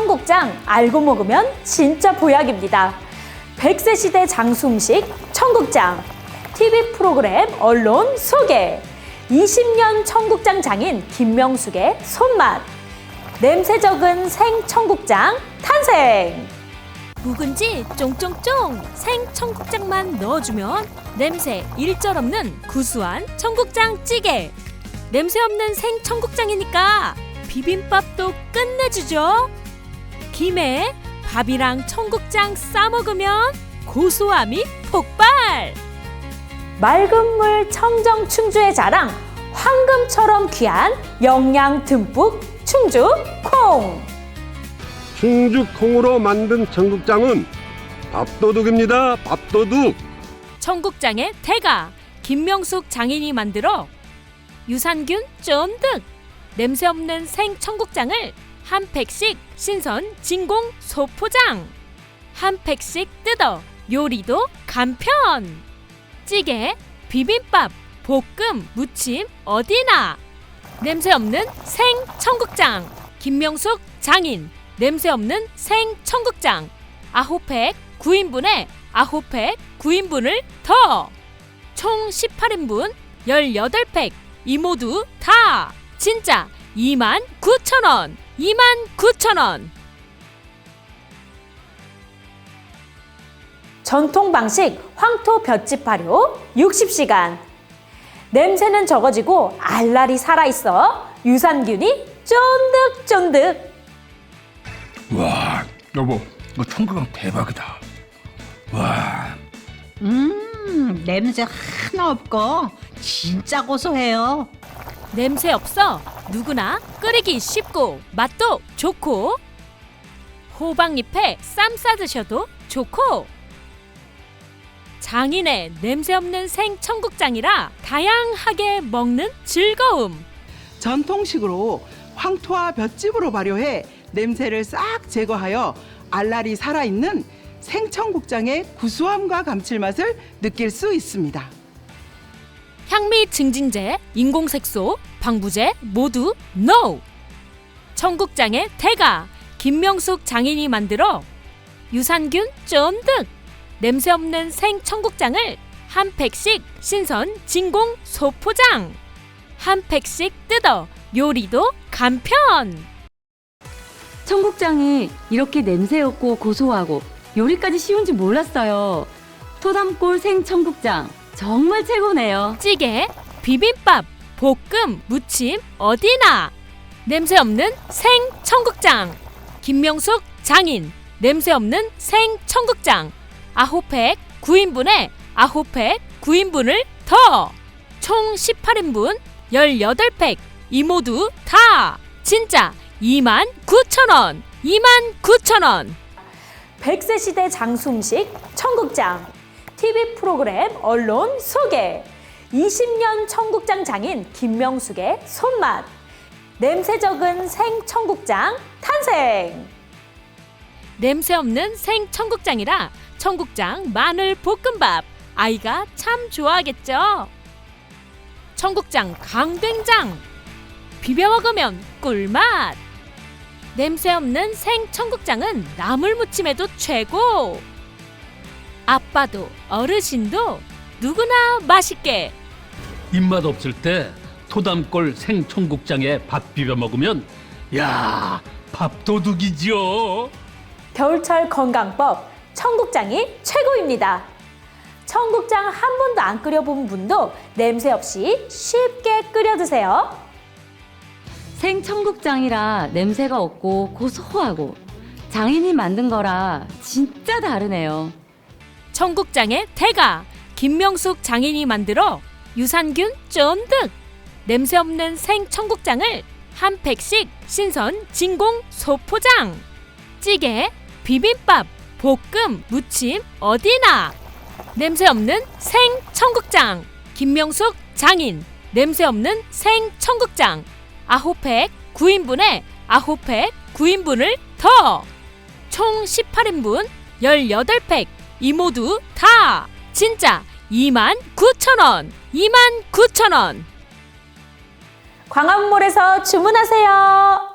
청국장 알고 먹으면 진짜 보약입니다. 100세 시대 장수 음식 청국장. TV 프로그램 언론 소개. 20년 청국장 장인 김명숙의 손맛. 냄새 적은 생 청국장 탄생. 묵은지 쫑쫑쫑 생 청국장만 넣어주면 냄새 일절 없는 구수한 청국장 찌개. 냄새 없는 생 청국장이니까 비빔밥도 끝내주죠. 김에 밥이랑 청국장 싸 먹으면 고소함이 폭발. 맑은 물 청정 충주의 자랑 황금처럼 귀한 영양 듬뿍 충주 콩. 충주 콩으로 만든 청국장은 밥도둑입니다. 밥도둑. 청국장의 대가 김명숙 장인이 만들어 유산균 쫀득 냄새 없는 생 청국장을 한 팩씩 신선 진공 소포장 한 팩씩 뜯어 요리도 간편 찌개 비빔밥 볶음 무침 어디나 냄새 없는 생 청국장 김명숙 장인 냄새 없는 생 청국장 아홉 팩 9인분에 아홉 팩 9인분을 더! 총 18인분 18팩 이 모두 다! 진짜 29,000원! 29,000원! 전통 방식 황토 볏짚 발효 60시간. 냄새는 적어지고 알알이 살아있어 유산균이 쫀득쫀득. 와 여보 이거 청국장 대박이다. 와. 음, 냄새 하나 없고 진짜 고소해요. 냄새 없어 누구나 끓이기 쉽고 맛도 좋고. 호박잎에 쌈 싸드셔도 좋고. 장인의 냄새 없는 생 청국장이라 다양하게 먹는 즐거움. 전통식으로 황토와 볏짚으로 발효해 냄새를 싹 제거하여 알알이 살아있는 생청국장의 구수함과 감칠맛을 느낄 수 있습니다. 향미 증진제, 인공색소, 방부제 모두 NO! 청국장의 대가 김명숙 장인이 만들어 유산균 쫀득 냄새 없는 생 청국장을 한 팩씩 신선 진공 소포장 한 팩씩 뜯어 요리도 간편 청국장이 이렇게 냄새 없고 고소하고 요리까지 쉬운지 몰랐어요. 토담골 생청국장 정말 최고네요. 찌개, 비빔밥, 볶음, 무침 어디나. 냄새 없는 생 청국장. 김명숙 장인. 냄새 없는 생 청국장. 아홉 팩 9인분에 아홉 팩 9인분을 더. 총 18인분 18팩. 이 모두 다. 진짜 29,000원. 29,000원. 100세 시대 장수 음식 청국장. TV 프로그램 언론 소개 20년 청국장 장인 김명숙의 손맛. 냄새 적은 생 청국장 탄생! 냄새 없는 생 청국장이라 청국장 마늘 볶음밥. 아이가 참 좋아하겠죠? 청국장 강된장. 비벼 먹으면 꿀맛. 냄새 없는 생 청국장은 나물 무침에도 최고. 아빠도 어르신도 누구나 맛있게 입맛 없을 때 토담골 생청국장에 밥 비벼 먹으면 야 밥도둑이죠. 겨울철 건강법 청국장이 최고입니다. 청국장 한 번도 안 끓여본 분도 냄새 없이 쉽게 끓여 드세요. 생청국장이라 냄새가 없고 고소하고 장인이 만든 거라 진짜 다르네요. 청국장의 대가 김명숙 장인이 만들어 유산균 쫀득. 냄새 없는 생 청국장을 한 팩씩 신선 진공 소포장. 찌개 비빔밥 볶음 무침 어디나. 냄새 없는 생 청국장. 김명숙 장인. 냄새 없는 생 청국장. 아홉 팩 9인분에 아홉 팩 9인분을 더. 총 18인분 18팩. 이 모두 다. 진짜 29,000원 29,000원 광화문몰에서 주문하세요.